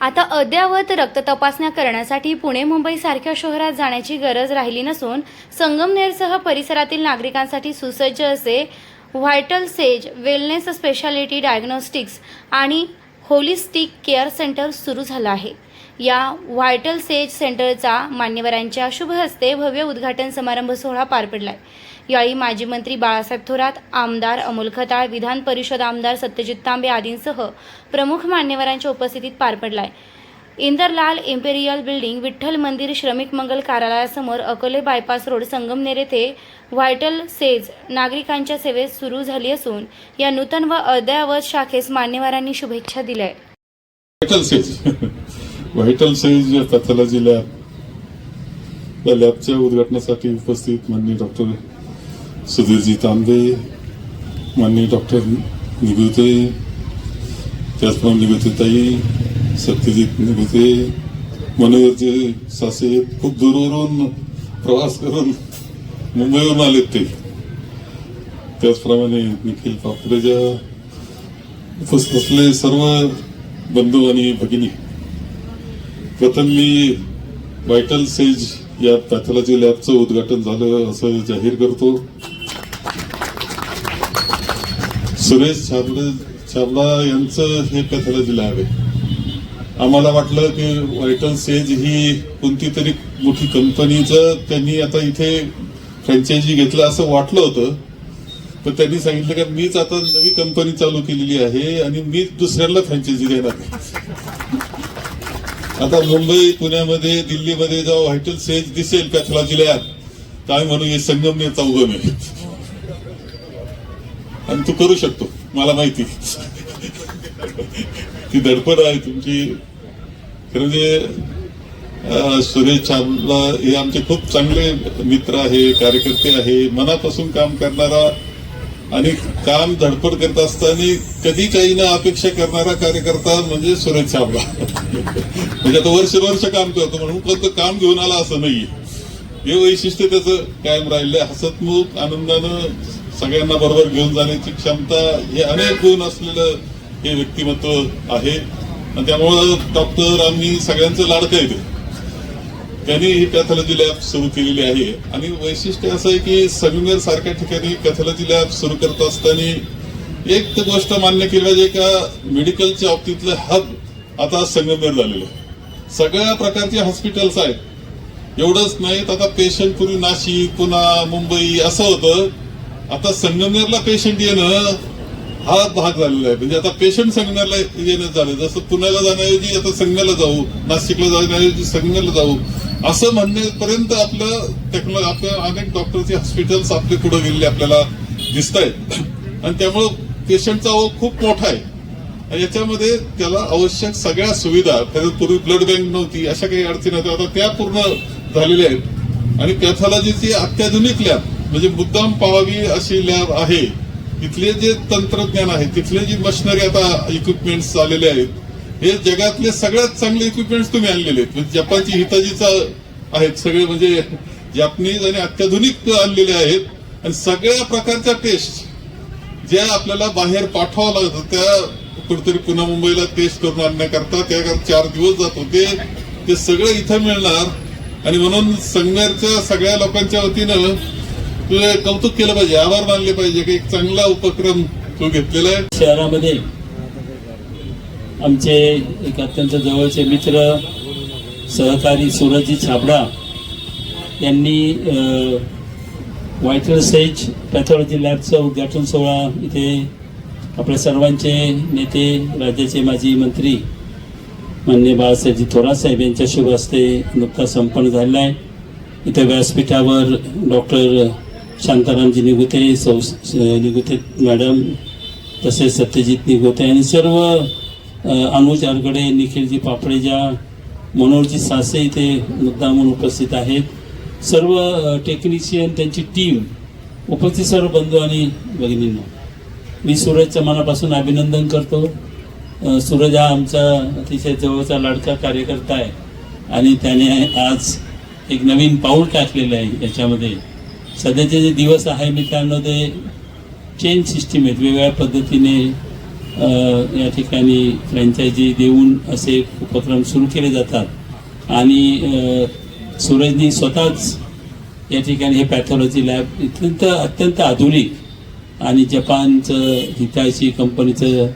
आता अद्ययावत रक्त तपासण्या करण्यासाठी पुणे मुंबई सारख्या शहरात जाण्याची गरज राहिली नसून संगमनेरसह परिसरातील नागरिकांसाठी सुसज्ज असे vital sage wellness speciality diagnostics आणि होलिस्टिक केअर सेंटर सुरू झालं आहे. या व्हायटल सेज सेंटरचा मान्यवरांच्या शुभ हस्ते भव्य उद्घाटन समारंभ सोहळा पार पडला आहे यावेळी माजी मंत्री बाळासाहेब थोरात आमदार अमोल खताळ विधान परिषद आमदार सत्यजित तांबे आदींसह प्रमुख मान्यवरांच्या उपस्थितीत पार पडलाय. इंदरलाल इम्पेरियल बिल्डिंग विठ्ठल मंदिर श्रमिक मंगल कार्यालयासमोर अकोले बायपास रोड संगमनेर येथे व्हायटल सेज नागरिकांच्या सेवेत सुरू झाली असून या नूतन व अद्ययावत शाखेस मान्यवरांनी शुभेच्छा दिल्या Vital Sage. Vital Sage pathology या लॅबच्या उद्घाटनासाठी उपस्थित माननीय डॉक्टर सुधीरजी तांबे माननीय डॉक्टर निगुते त्याचप्रमाणे निगुतेताई सत्यजित निगुते मनोहरजी सासे खूप दूरवरून प्रवास करून मुंबईवरून आलेत ते. त्याचप्रमाणे निखिल पापरेजा उपस्थित असलेले सर्व बंधू आणि भगिनी. प्रथम मी व्हायटल सेज या पॅथॉलॉजी लॅबचं उद्घाटन झालं असं जाहीर करतो. सुरेश छाबडे छाबडा यांचं हे पॅथॉलॉजी आहे. आम्हाला वाटलं की व्हायटल सेज ही कोणती तरी मोठी कंपनीचं त्यांनी आता इथे फ्रँचायझी घेतलं असं वाटलं होतं. पण त्यांनी सांगितलं की मीच आता नवी कंपनी चालू केलेली आहे आणि मीच दुसऱ्याला फ्रँचायझी देणार आहे. आता मुंबई पुण्यामध्ये दिल्लीमध्ये जेव्हा व्हायटल सेज दिसेल कथला जिल्ह्यात तर आम्ही म्हणू हे संगमनेरचा उगम आहे. आणि तू करू शकतो. मला माहिती. ती धडपड आहे तुमची. खरं म्हणजे सुरेश छाबला हे आमचे खूप चांगले मित्र आहे कार्यकर्ते आहे. मनापासून काम करणारा आणि काम धडपड करत असताना कधी काही ना अपेक्षा करणारा कार्यकर्ता म्हणजे सुरेश छाबला म्हणजे आता वर्ष वर्ष काम करतो म्हणून फक्त काम घेऊन आला असं नाहीये. हे वैशिष्ट्य त्याचं कायम राहिलं हसतमुख आनंदानं सगळ्यांना बरोबर घेऊन जाण्याची क्षमता हे अनेक गुण असलेलं हे व्यक्तिमत्व आहे. आणि त्यामुळं डॉक्टर आम्ही सगळ्यांचं लाडकं येते त्यांनी ही पॅथॉलॉजी लॅब सुरू केलेली आहे. आणि वैशिष्ट्य असं आहे की संगमेर सारख्या ठिकाणी पॅथॉलॉजी लॅब सुरू करत असताना एक तर गोष्ट मान्य केली पाहिजे का मेडिकलच्या बाबतीतलं हब आता संगमेर झालेलं आहे. सगळ्या प्रकारचे हॉस्पिटल्स आहेत. एवढंच नाही तर आता पेशंट पूर्वी नाशिक पुन्हा मुंबई असं होतं. आता संगमनेरला पेशंट येणं हा भाग झालेला आहे. म्हणजे आता पेशंट संगमनेरला येणं झालं. जसं पुण्याला जाण्याऐवजी आता संगमेरला जाऊ नाशिकला जाण्याऐवजी संगमेरला जाऊ असं म्हणण्यापर्यंत आपलं टेक्नॉलॉजी आपल्या अनेक डॉक्टरचे हॉस्पिटल्स आपले पुढे गेलेले आपल्याला दिसत आहेत आणि त्यामुळं पेशंटचा ओघ खूप मोठा आहे. याच्यामध्ये त्याला आवश्यक सगळ्या सुविधा पूर्वी ब्लड बँक नव्हती अशा काही अडचणी होत्या. आता त्या पूर्ण झालेल्या आहेत. आणि पॅथॉलॉजीची अत्याधुनिक लॅब म्हणजे मुद्दाम पाहावी अशी लॅब आहे. तिथले जे तंत्रज्ञान आहे तिथले जी मशिनरी आता इक्विपमेंट्स आलेले आहेत हे जगातले सगळ्यात चांगले इक्विपमेंट्स तुम्ही आणलेले आहेत. म्हणजे जपानची हिताजीचा आहेत सगळे म्हणजे जॅपनीज आणि अत्याधुनिक आणलेले आहेत. आणि सगळ्या प्रकारच्या टेस्ट ज्या आपल्याला बाहेर पाठवावं लागतं त्या कुठेतरी पुन्हा मुंबईला टेस्ट करून आणण्याकरता त्या चार दिवस जात होते. ते सगळं इथं मिळणार. आणि म्हणून संगमेरच्या सगळ्या लोकांच्या वतीनं तुझे कौतुक केलं पाहिजे आभार मानले पाहिजे की एक चांगला उपक्रम तू घेतलेला आहे. शहरामध्ये आमचे एक अत्यंत जवळचे मित्र सहकारी सूरजी छाबडा यांनी व्हायटल सेज पॅथॉलॉजी लॅबचा उद्घाटन सोहळा इथे आपल्या सर्वांचे नेते राज्याचे माजी मंत्री मान्य बाळासाहेबजी थोरात साहेब यांच्या शुभ हस्ते नुकताच संपन्न झालेला आहे. इथे व्यासपीठावर डॉक्टर शांतारामजी निगुते सौ निगुते मॅडम तसेच सत्यजित निगोते आणि सर्व अनुज आरगडे निखिलजी पापडेजा मनोहरजी सासे इथे मुद्दामून उपस्थित आहेत. सर्व टेक्निशियन त्यांची टीम उपस्थित सर्व बंधू आणि भगिनींना. मी सूरजच्या मनापासून अभिनंदन करतो. सूरज हा आमचा अतिशय जवळचा लाडका कार्यकर्ता आहे आणि त्याने आज एक नवीन पाऊल टाकलेलं आहे याच्यामध्ये. सध्याचे जे दिवस आहे मित्रांनो ते चेन सिस्टीम आहेत. वेगवेगळ्या पद्धतीने या ठिकाणी फ्रँचायझी देऊन असे उपक्रम सुरू केले जातात. आणि सूरजनी स्वतःच या ठिकाणी हे पॅथॉलॉजी लॅब अत्यंत अत्यंत आधुनिक आणि जपानचं हिताची कंपनीचं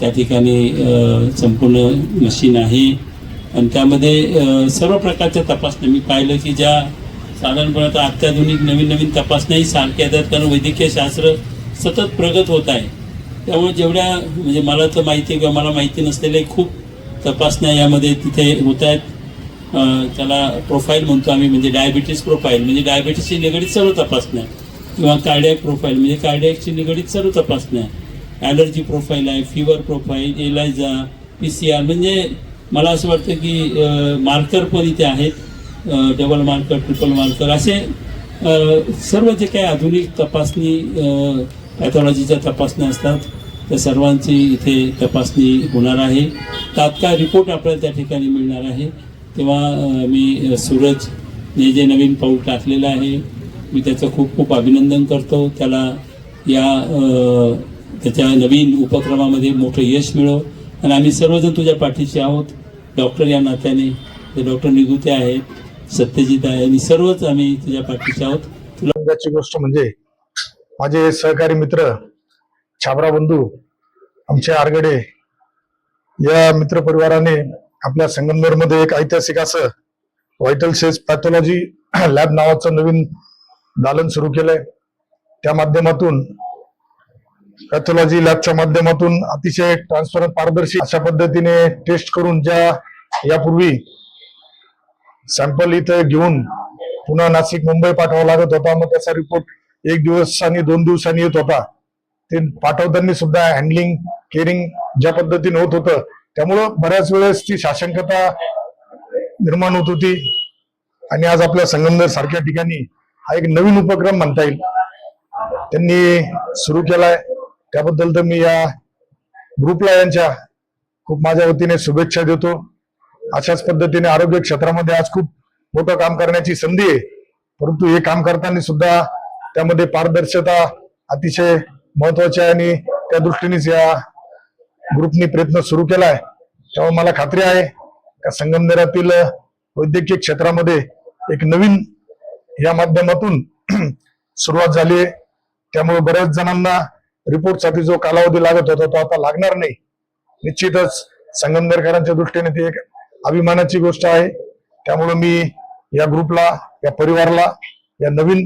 त्या ठिकाणी संपूर्ण मशीन आहे. आणि त्यामध्ये सर्व प्रकारच्या तपासण्या. मी पाहिलं की ज्या साधारणपणे आता अत्याधुनिक नवीन नवीन तपासण्याही सारख्या येतात कारण वैद्यकीय शास्त्र सतत प्रगत होत आहे. त्यामुळे जेवढ्या म्हणजे मला तर माहिती आहे किंवा मला माहिती नसलेले खूप तपासण्या यामध्ये तिथे होत आहेत. त्याला प्रोफाईल म्हणतो आम्ही म्हणजे डायबिटीस प्रोफाईल म्हणजे डायबिटीसशी निगडीत सर्व तपासण्या किंवा कार्डियक प्रोफाईल म्हणजे कार्डियकशी निगडीत सर्व तपासण्या. ॲलर्जी प्रोफाईल आहे fever profile ELISA P C R म्हणजे मला असं वाटतं की मार्कर पण इथे आहेत. डबल मार्कर ट्रिपल मार्कर असे सर्व जे काही आधुनिक तपासणी पॅथॉलॉजीच्या तपासण्या असतात त्या सर्वांची इथे तपासणी होणार आहे. तात्काळ रिपोर्ट आपल्याला त्या ठिकाणी मिळणार आहे. तेव्हा मी सूरज सूरजने जे नवीन पाऊल टाकलेलं आहे मी त्याचं खूप खूप अभिनंदन करतो. त्याला या त्याच्या नवीन उपक्रमामध्ये मोठं यश मिळो. आणि आम्ही सर्वजण तुझ्या पाठीशी आहोत. डॉक्टर या नात्याने. ते डॉक्टर निगुते आहेत. सत्यजित आहे आणि सर्वच आम्ही तुझ्या पाठीशी आहोत. तुला गोष्ट म्हणजे माझे सहकारी मित्र छाबरा बंधू आमचे आरगडे या मित्र परिवाराने आपल्या संगमनेरमध्ये एक ऐतिहासिक असं व्हायटल सेल्स पॅथॉलॉजी लॅब नावाचं नवीन दालन सुरू केलंय. त्या माध्यमातून पॅथॉलॉजी लॅबच्या माध्यमातून अतिशय ट्रान्सपरंट पारदर्शी अशा पद्धतीने टेस्ट करून ज्या यापूर्वी सॅम्पल इथं घेऊन पुन्हा नाशिक मुंबई पाठवावा लागत होता. मग त्याचा रिपोर्ट एक दिवसांनी दोन दिवसांनी येत होता. ते पाठवताना सुद्धा हँडलिंग केअरिंग ज्या पद्धतीने होत होतं त्यामुळं बऱ्याच वेळेस ती शासंकता निर्माण होत होती. आणि आज आपल्या संगमनेर सारख्या ठिकाणी हा एक नवीन उपक्रम म्हणता येईल. त्यांनी सुरू केलाय. त्याबद्दल तर मी या ग्रुपला यांच्या खूप माझ्या वतीने शुभेच्छा देतो. अशाच पद्धतीने आरोग्य क्षेत्रामध्ये आज खूप मोठं काम करण्याची संधी आहे. परंतु हे काम करताना सुद्धा त्यामध्ये पारदर्शकता अतिशय महत्वाची आहे आणि त्या दृष्टीनेच या ग्रुपनी प्रयत्न सुरू केलाय. त्यामुळे मला खात्री आहे का संगमनेरातील वैद्यकीय क्षेत्रामध्ये एक नवीन या माध्यमातून सुरुवात झाली आहे. त्यामुळे बऱ्याच जणांना रिपोर्टसाठी जो कालावधी लागत होता तो आता लागणार नाही. निश्चितच संगमनेरकरांच्या दृष्टीने ते एक अभिमानाची गोष्ट आहे. त्यामुळं मी या ग्रुपला या परिवाराला या नवीन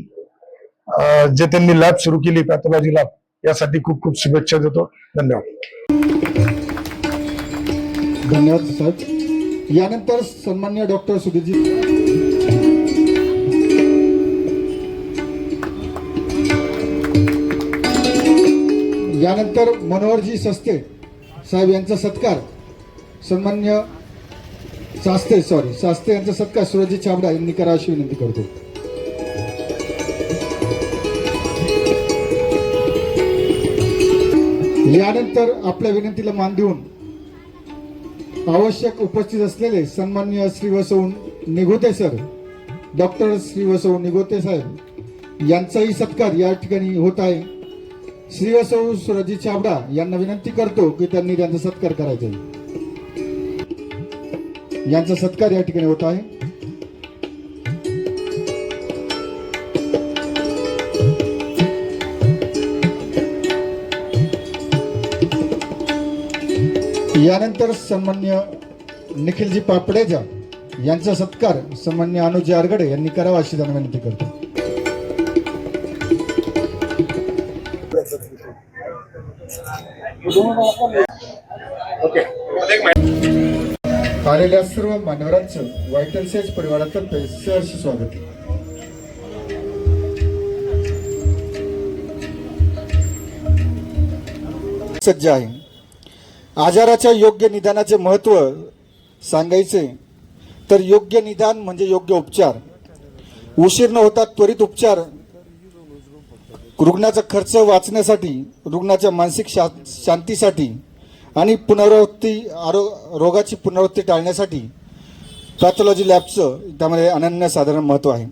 जे त्यांनी लॅब सुरू केली पॅथॉलॉजी लॅब यासाठी खूप खूप शुभेच्छा देतो. धन्यवाद. धन्यवाद साहेब यानंतर सन्मान्य डॉक्टर सुधीरजी. यानंतर मनोहरजी सस्ते साहेब यांचा सत्कार. सन्मान्य शास्ते सॉरी शास्ते यांचा सत्कार सुरजी छाबडा यांनी करा अशी विनंती करतो. यानंतर आपल्या विनंतीला मान देऊन आवश्यक उपस्थित असलेले सन्मान्य श्री वसव निघोते सर डॉक्टर श्री वसव निघोते साहेब यांचाही सत्कार या ठिकाणी होत आहे. श्री वसव सुरजी छाबडा यांना विनंती करतो की त्यांनी त्यांचा सत्कार करायचा आहे. यांचा सत्कार या ठिकाणी होत आहे. यानंतर सन्मान्य निखिलजी पापडेजा यांचा सत्कार सन्मान्य अनुजी आरगडे यांनी करावा अशी त्यांना विनंती करतो. आलेल्या सर्व मान्यवरांचं व्हायटल सेज परिवारातर्फे सहर्ष स्वागत. सज्ज आहे. आजाराच्या योग्य निदानाचे महत्त्व सांगायचे तर योग्य निदान म्हणजे योग्य उपचार. उशीर न होता त्वरित उपचार. रुग्णाचा खर्च वाचण्यासाठी रुग्णाच्या मानसिक शा शांतीसाठी आणि पुनरावृत्ती आरो रोगाची पुनरावृत्ती टाळण्यासाठी पॅथॉलॉजी लॅबचं त्यामध्ये अनन्यसाधारण महत्त्व आहे.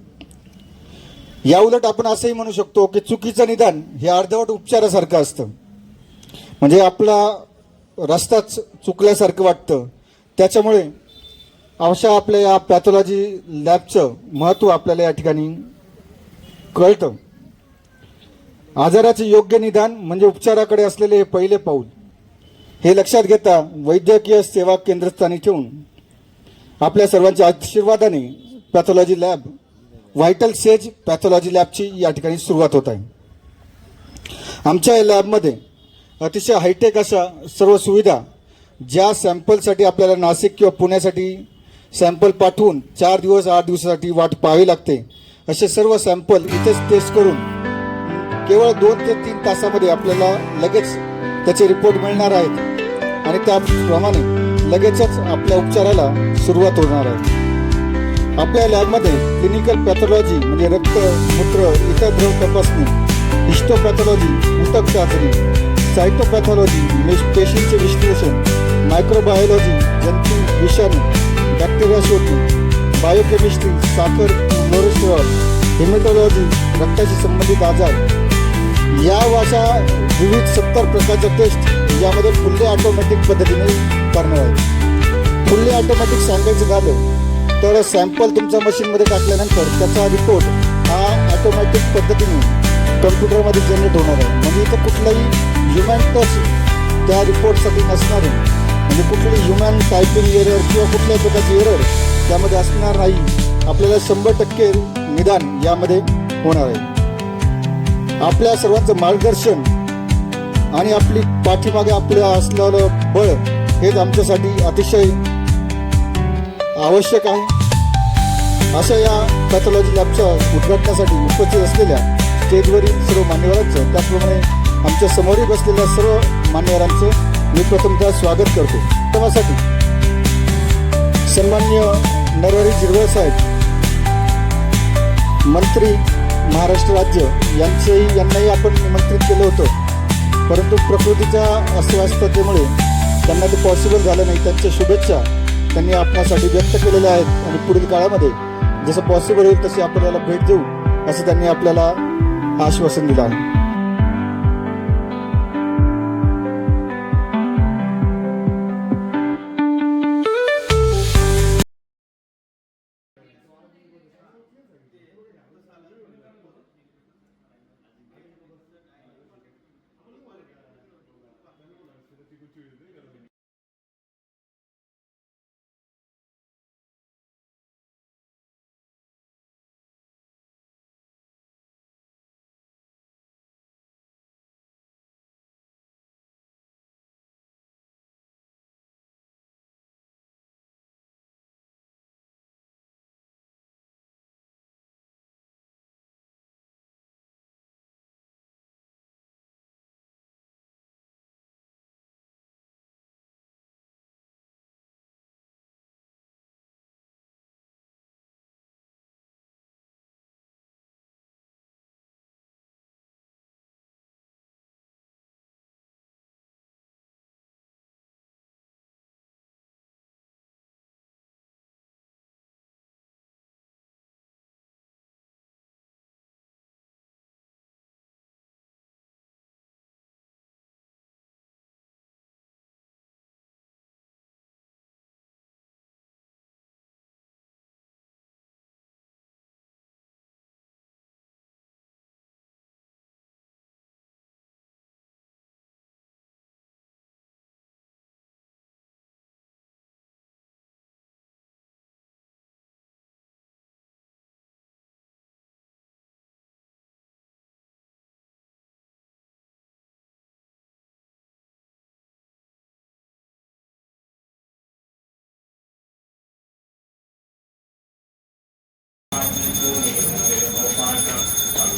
याउलट आपण असंही म्हणू शकतो की चुकीचं निदान हे अर्धवट उपचारासारखं असतं. म्हणजे आपला रस्ताच चुकल्यासारखं वाटतं. त्याच्यामुळे अशा आपल्या या पॅथॉलॉजी लॅबचं महत्त्व आपल्याला या ठिकाणी कळतं. आजाराचे योग्य निदान म्हणजे उपचाराकडे असलेले हे पहिले पाऊल. हे लक्षात घेता वैद्यकीय सेवा केंद्रस्थानी ठेवून आपल्या सर्वांच्या आशीर्वादाने pathology lab Vital Sage pathology लॅबची या ठिकाणी सुरुवात होत आहे. आमच्या या लॅबमध्ये अतिशय हायटेक अशा सर्व सुविधा ज्या सॅम्पलसाठी आपल्याला नाशिक किंवा पुण्यासाठी सॅम्पल पाठवून चार दिवस आठ दिवसासाठी वाट पाहावी लागते असे सर्व सॅम्पल इथेच टेस्ट करून केवळ दोन ते तीन तासामध्ये आपल्याला लगेच त्याचे रिपोर्ट मिळणार आहेत. आणि त्याप्रमाणे लगेचच आपल्या उपचाराला सुरुवात होणार आहे. आपल्या लॅबमध्ये क्लिनिकल पॅथॉलॉजी म्हणजे रक्त मूत्र इतर द्रव तपासणी हिस्टोपॅथॉलॉजी ऊतक चाचणी सायटोपॅथॉलॉजी म्हणजे पेशींचे विश्लेषण मायक्रोबायोलॉजी जंतू विषाणू बॅक्टेरिया शोधणे बायोकेमिस्ट्री साखर फ्लोरेस्टेरॉल हेमेटॉलॉजी रक्ताशी संबंधित आजार या वाशा विविध सत्तर प्रकारच्या टेस्ट यामध्ये फुल्ली ऑटोमॅटिक पद्धतीने करणार आहे फुल्ली ऑटोमॅटिक सांगायचं झालं तर सॅम्पल तुमच्या मशीनमध्ये टाकल्यानंतर त्याचा रिपोर्ट हा ऑटोमॅटिक पद्धतीने कम्प्युटरमध्ये जनरेट होणार आहे. म्हणजे इथं कुठलाही ह्युमॅन टच त्या रिपोर्टसाठी नसणार आहे. म्हणजे कुठली ह्युमॅन टायपिंग एरर किंवा कुठल्याही प्रकारची एरर त्यामध्ये असणार नाही. आपल्याला शंभर टक्के निदान यामध्ये होणार आहे. आपल्या सर्वांचं मार्गदर्शन आणि आपली पाठीमागे आपलं असलेलं बळ हेच आमच्यासाठी अतिशय आवश्यक आहे. अशा या पॅथॉलॉजी लॅबच्या उद्घाटनासाठी उपस्थित असलेल्या स्टेजवरील सर्व मान्यवरांचं त्याचप्रमाणे आमच्या समोरही बसलेल्या सर्व मान्यवरांचं मी प्रथमतः स्वागत करतो. त्यासाठी सन्मान्य नरहरी जिरवळ साहेब मंत्री महाराष्ट्र राज्य यांचेही यांनाही आपण निमंत्रित केलं होतं. परंतु प्रकृतीच्या अस्वास्थतेमुळे त्यांना ते पॉसिबल झालं नाही. त्यांच्या शुभेच्छा त्यांनी आपणासाठी व्यक्त केलेल्या आहेत. आणि पुढील काळामध्ये जसं पॉसिबल होईल तशी आपल्याला भेट देऊ असं त्यांनी आपल्याला आश्वासन दिलं आहे.